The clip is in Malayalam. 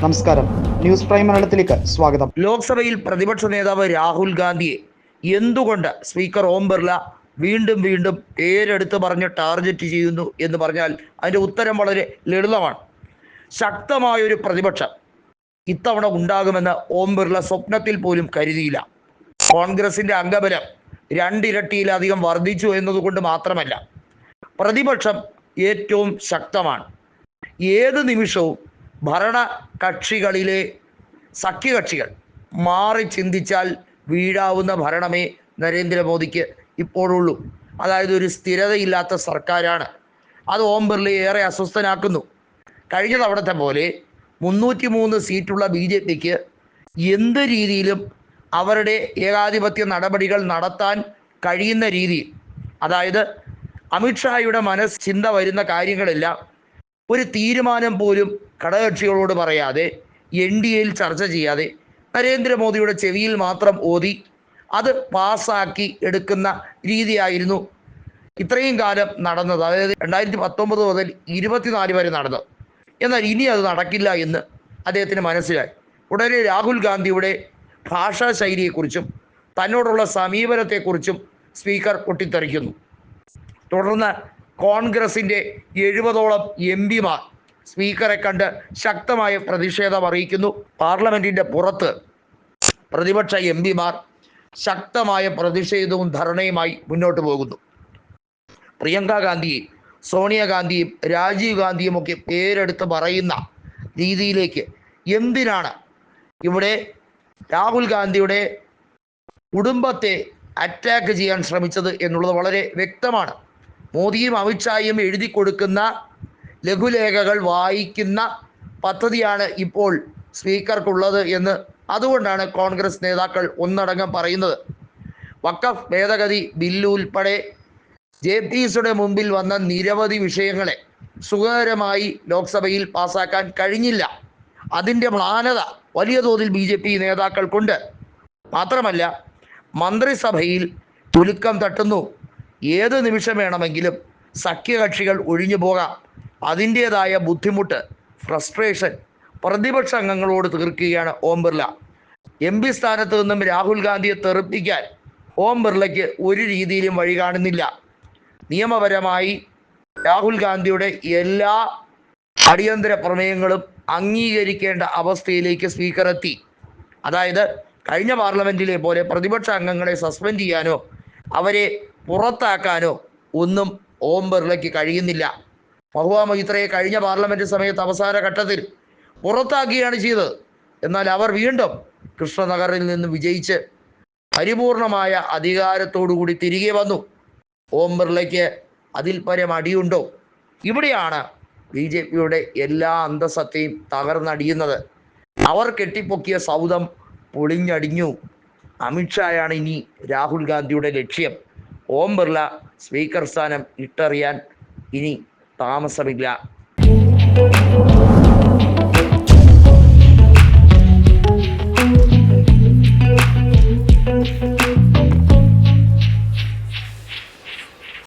നമസ്കാരം. ന്യൂസ് പ്രൈം മലയാളത്തിലേക്ക് സ്വാഗതം. ലോക്സഭയിൽ പ്രതിപക്ഷ നേതാവ് രാഹുൽ ഗാന്ധിയെ എന്തുകൊണ്ട് സ്പീക്കർ ഓം ബിർള വീണ്ടും വീണ്ടും പേരെടുത്ത് പറഞ്ഞ് ടാർഗറ്റ് ചെയ്യുന്നു എന്ന് പറഞ്ഞാൽ അതിന്റെ ഉത്തരം വളരെ ലളിതമാണ്. ശക്തമായൊരു പ്രതിപക്ഷം ഇത്തവണ ഉണ്ടാകുമെന്ന് ഓം ബിർള സ്വപ്നത്തിൽ പോലും കരുതിയില്ല. കോൺഗ്രസിന്റെ അംഗബലം രണ്ടിരട്ടിയിലധികം വർദ്ധിച്ചു എന്നതുകൊണ്ട് മാത്രമല്ല പ്രതിപക്ഷം ഏറ്റവും ശക്തമാണ്. ഏത് നിമിഷവും ഭരണ കക്ഷികളിലെ സഖ്യകക്ഷികൾ മാറി ചിന്തിച്ചാൽ വീഴാവുന്ന ഭരണമേ നരേന്ദ്രമോദിക്ക് ഇപ്പോഴുള്ളൂ. അതായത് ഒരു സ്ഥിരതയില്ലാത്ത സർക്കാരാണ്. അത് ഓം ബിർളയെ ഏറെ അസ്വസ്ഥനാക്കുന്നു. കഴിഞ്ഞ തവണത്തെ പോലെ മുന്നൂറ്റി മൂന്ന് സീറ്റുള്ള ബി ജെ പിക്ക് എന്ത് രീതിയിലും അവരുടെ ഏകാധിപത്യ നടപടികൾ നടത്താൻ കഴിയുന്ന രീതി അതായത് അമിത്ഷായുടെ മനസ്സ് ചിന്ത വരുന്ന കാര്യങ്ങളെല്ലാം ഒരു തീരുമാനം പോലും ഘടകകക്ഷികളോട് പറയാതെ എൻ ഡി എയിൽ ചർച്ച ചെയ്യാതെ നരേന്ദ്രമോദിയുടെ ചെവിയിൽ മാത്രം ഓതി അത് പാസ്സാക്കി എടുക്കുന്ന രീതിയായിരുന്നു ഇത്രയും കാലം നടന്നത്. അതായത് രണ്ടായിരത്തി പത്തൊമ്പത് മുതൽ ഇരുപത്തിനാല് വരെ നടന്നത്. എന്നാൽ ഇനി അത് നടക്കില്ല എന്ന് അദ്ദേഹത്തിന് മനസ്സിലായി. ഉടനെ രാഹുൽ ഗാന്ധിയുടെ ഭാഷാ ശൈലിയെക്കുറിച്ചും തന്നോടുള്ള സമീപനത്തെക്കുറിച്ചും സ്പീക്കർ പൊട്ടിത്തെറിക്കുന്നു. തുടർന്ന് കോൺഗ്രസിന്റെ എഴുപതോളം എം പിമാർ സ്പീക്കറെ കണ്ട് ശക്തമായ പ്രതിഷേധം അറിയിക്കുന്നു. പാർലമെന്റിന്റെ പുറത്ത് പ്രതിപക്ഷ എം പിമാർ ശക്തമായ പ്രതിഷേധവും ധർണയുമായി മുന്നോട്ട് പോകുന്നു. പ്രിയങ്ക ഗാന്ധിയും സോണിയാഗാന്ധിയും രാജീവ് ഗാന്ധിയും ഒക്കെ പേരെടുത്ത് പറയുന്ന രീതിയിലേക്ക് എന്തിനാണ് ഇവിടെ രാഹുൽ ഗാന്ധിയുടെ കുടുംബത്തെ അറ്റാക്ക് ചെയ്യാൻ ശ്രമിച്ചത് എന്നുള്ളത് വളരെ വ്യക്തമാണ്. മോദിയും അമിത്ഷായും എഴുതി കൊടുക്കുന്ന ലഘുലേഖകൾ വായിക്കുന്ന പദ്ധതിയാണ് ഇപ്പോൾ സ്പീക്കർക്കുള്ളത് എന്ന് അതുകൊണ്ടാണ് കോൺഗ്രസ് നേതാക്കൾ ഒന്നടങ്കം പറയുന്നത്. വക്കഫ് ഭേദഗതി ബില്ലുൾപ്പെടെ ജെ പി എസുടെ മുമ്പിൽ വന്ന നിരവധി വിഷയങ്ങളെ സുഖകരമായി ലോക്സഭയിൽ പാസാക്കാൻ കഴിഞ്ഞില്ല. അതിന്റെ മ്ലാനത വലിയ തോതിൽ ബി ജെ പി നേതാക്കൾക്കുണ്ട്. മാത്രമല്ല മന്ത്രിസഭയിൽ തുലുക്കം തട്ടുന്നു. ഏത് നിമിഷം വേണമെങ്കിലും സഖ്യകക്ഷികൾ ഒഴിഞ്ഞു പോകാം. അതിന്റേതായ ബുദ്ധിമുട്ട് ഫ്രസ്ട്രേഷൻ പ്രതിപക്ഷ അംഗങ്ങളോട് തീർക്കുകയാണ് ഓം ബിർള. എം പി സ്ഥാനത്ത് നിന്നും രാഹുൽ ഗാന്ധിയെ തെറിപ്പിക്കാൻ ഓം ബിർളയ്ക്ക് ഒരു രീതിയിലും വഴി കാണുന്നില്ല. നിയമപരമായി രാഹുൽ ഗാന്ധിയുടെ എല്ലാ അടിയന്തര പ്രമേയങ്ങളും അംഗീകരിക്കേണ്ട അവസ്ഥയിലേക്ക് സ്പീക്കർ എത്തി. അതായത് കഴിഞ്ഞ പാർലമെന്റിലെ പോലെ പ്രതിപക്ഷ അംഗങ്ങളെ സസ്പെൻഡ് ചെയ്യാനോ അവരെ പുറത്താക്കാനോ ഒന്നും ഓം ബിർളയ്ക്ക് കഴിയുന്നില്ല. മഹുവ മൈത്രയെ കഴിഞ്ഞ പാർലമെന്റ് സമയത്ത് അവസാന ഘട്ടത്തിൽ പുറത്താക്കുകയാണ് ചെയ്തത്. എന്നാൽ അവർ വീണ്ടും കൃഷ്ണനഗറിൽ നിന്ന് വിജയിച്ച് പരിപൂർണമായ അധികാരത്തോടുകൂടി തിരികെ വന്നു. ഓം ബിർളയ്ക്ക് അതിൽ പരം അടിയുണ്ടോ? ഇവിടെയാണ് ബി ജെ പിയുടെ എല്ലാ അന്തസത്തയും തകർന്നടിയുന്നത്. അവർ കെട്ടിപ്പൊക്കിയ സൗദം പൊളിഞ്ഞടിഞ്ഞു. അമിത്ഷായാണ് ഇനി രാഹുൽ ഗാന്ധിയുടെ ലക്ഷ്യം. ഓം ബിർള സ്പീക്കർ സ്ഥാനം ഇട്ടറിയാൻ ഇനി താമസമില്ല.